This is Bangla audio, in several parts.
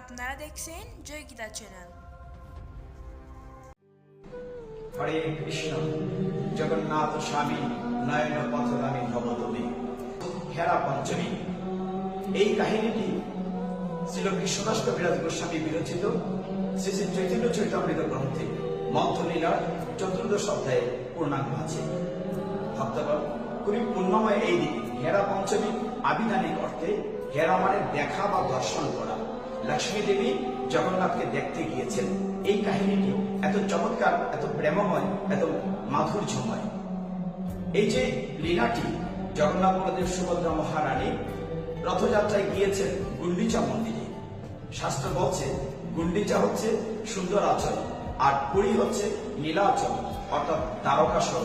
আপনারা দেখছেন জয় গীতা চ্যানেল। হরে কৃষ্ণ, জগন্নাথ স্বামী, নয়ন পথগামী ভবতমে হেরা পঞ্চমী। এই কাহিনীটি ছিল কৃষ্ণদাস কবিরাজ গোস্বামী বিরচিত। শ্রী শ্রী চৈতন্য চৈতামৃত গ্রন্থে মন্থলীলার চতুর্দশ অধ্যায়ে পূর্ণাঙ্গ আছে। ভক্তগণ খুবই পূর্ণময় এই দিন হেরা পঞ্চমী আবিধানিক অর্থে হেরা মানে দেখা বা দর্শন করা। লক্ষ্মী দেবী জগন্নাথকে দেখতে গিয়েছেন। এই কাহিনীটি এত চমৎকার, এত প্রেমময়, এত মাধুর্যময়। এই যে লীলাটি জগন্নাথ বলদেব সুভদ্রা মহারানী রথযাত্রায় গিয়েছেন গুন্ডিচা মন্দিরে। শাস্ত্র বলছে, গুন্ডিচা হচ্ছে সুন্দর আচরণ, আর পুরী হচ্ছে নীলাচল অর্থাৎ দ্বারকাসর।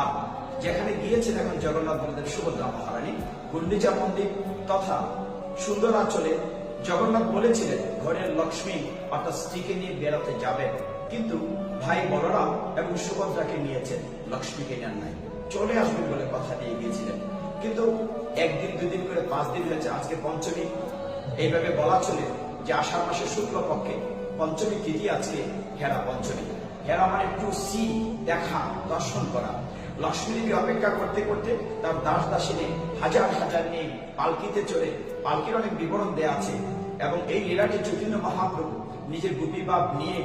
আর যেখানে গিয়েছেন এখন জগন্নাথ বলদেব সুভদ্রা মহারানী, গুন্ডিচা মন্দির তথা সুন্দরাচলে জগন্নাথ বলেছিলেন, ঘরের লক্ষ্মী অর্থাৎ স্ত্রীকে নিয়ে বেড়াতে যাবেন কিন্তু ভাই বলরাম এবং সুভদ্রাকে নিয়েছেন, লক্ষ্মীকে নেন নাই। চলে আসবেন বলে কথা দিয়ে গিয়েছিলেন। কিন্তু একদিন, দুদিন করে পাঁচ দিন হয়েছে, আজকে পঞ্চমী। এইভাবে বলা চলে যে আষাঢ় মাসের শুক্ল পক্ষে পঞ্চমী তিথি আজকে হেরা পঞ্চমী। হেরা মানে টু সি দেখা, দর্শন করা। লক্ষ্মী দেবী অপেক্ষা করতে করতে তার দাস দাসিনী হাজার হাজার নিয়ে পালকিতে চড়ে পালকির অনেক বিবরণ দেয়া আছে এবং এই লীলাটি চৈতন্য মহাপ্রভু নিজের গুপি বাপ নিয়ে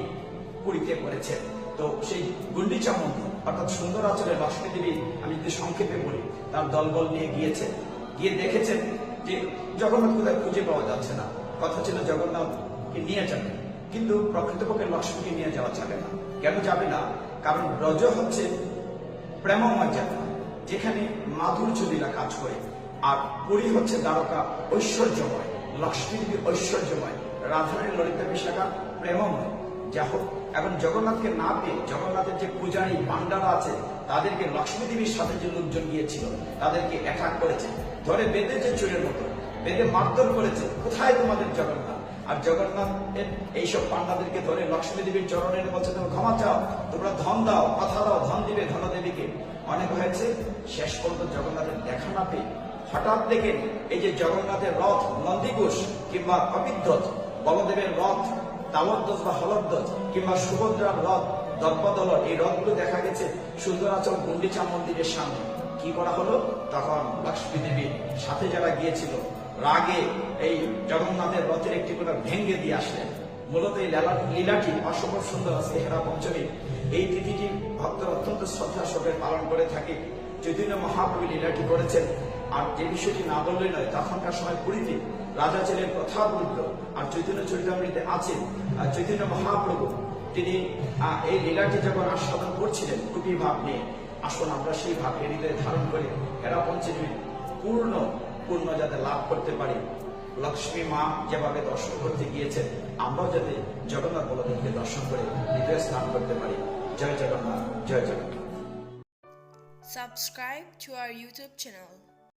পুরীতে করেছেন। তো সেই গুন্ডিচা মন্দির, অর্থাৎ সুন্দর আচলে লক্ষ্মী দেবী আমি যদি সংক্ষেপে বলি, তার দলবল নিয়ে গিয়েছেন। গিয়ে দেখেছেন যে জগন্নাথ কোথায় খুঁজে পাওয়া যাচ্ছে না। কথা ছিল জগন্নাথকে নিয়ে যাবে, কিন্তু প্রকৃতপক্ষে লক্ষ্মীকে নিয়ে যাওয়া যাবে না। কেন যাবে না? কারণ ব্রজ হচ্ছে প্রেমময় যাত্রা, যেখানে মাধুর্য লীলা কাজ করে। আর পুরী হচ্ছে দ্বারকা ঐশ্বর্যময় লক্ষ্মী দেবী ঐশ্বর্যময় রাধারণী ললিতা বিশাখা প্রেমময়। যা হোক, এখন জগন্নাথকে না পেয়ে জগন্নাথের যে পূজারী পান্ডারা আছে, তাদেরকে লক্ষ্মী দেবীর সাথে যে লোকজন গিয়েছিল, তাদেরকে অ্যাটাক করেছে। ধরে বেঁধে যে চুরের মতো, বেঁধে মারধর করেছে, কোথায় তোমাদের জগন্নাথ? আর জগন্নাথ এইসব পান্ডাদেরকে ধরে লক্ষ্মী দেবীর চরণের বলছে তুমি ক্ষমা চাও, তোমরা ধন দাও, কথা দাও, ধন দিবে ধন দেবীকে অনেক হয়েছে, শেষ পর্যন্ত জগন্নাথের দেখা না পেয়ে হঠাৎ দেখেন এই যে জগন্নাথের রথ, নন্দীঘোষ কিংবা কপিধ্বজ বলদেবের রথ তালধ্বজ বা হলধ্বজ কিংবা সুভদ্রার রথ দর্পদল এই রথগুলো দেখা গেছে সুন্দরাচল গুন্ডিচা মন্দিরের সামনে। কি করা হলো? তখন লক্ষ্মী দেবীর সাথে যারা গিয়েছিল, রাগে এই জগন্নাথের রথের একটি কোটা ভেঙ্গে দিয়ে আসলেন। মূলত এই লীলা- লীলাটি অসম্ভব সুন্দর আছে হেরা পঞ্চমী। এই তিথিটি ভক্তরা অত্যন্ত শ্রদ্ধা সহকারে পালন করে থাকে। চৈতন্য মহাপ্রভু লীলাটি করেছেন আর যে বিষয়টি না বললেই নয়, তখনকার সময় পুরীতে রাজা ছিলেন বলতো আর চৈতন্য চরিতামৃতে আছেন চৈতন্য মহাপ্রভু। তিনি এই লীলাটি যখন আস্বাদন করছিলেন খুবই ভাব নিয়ে, আসুন আমরা সেই ভাব হৃদয়ে ধারণ করে হেরা পঞ্চমী পূর্ণ পূর্ণ যাতে লাভ করতে পারি। লক্ষ্মী মা যেভাবে দর্শন করতে গিয়েছেন, আমরাও যাতে জগন্নাথ বলদেবকে দর্শন করে হৃদয়ে স্নান করতে পারি। জয় জগন্নাথ জয় Jagannath. Subscribe to our YouTube channel.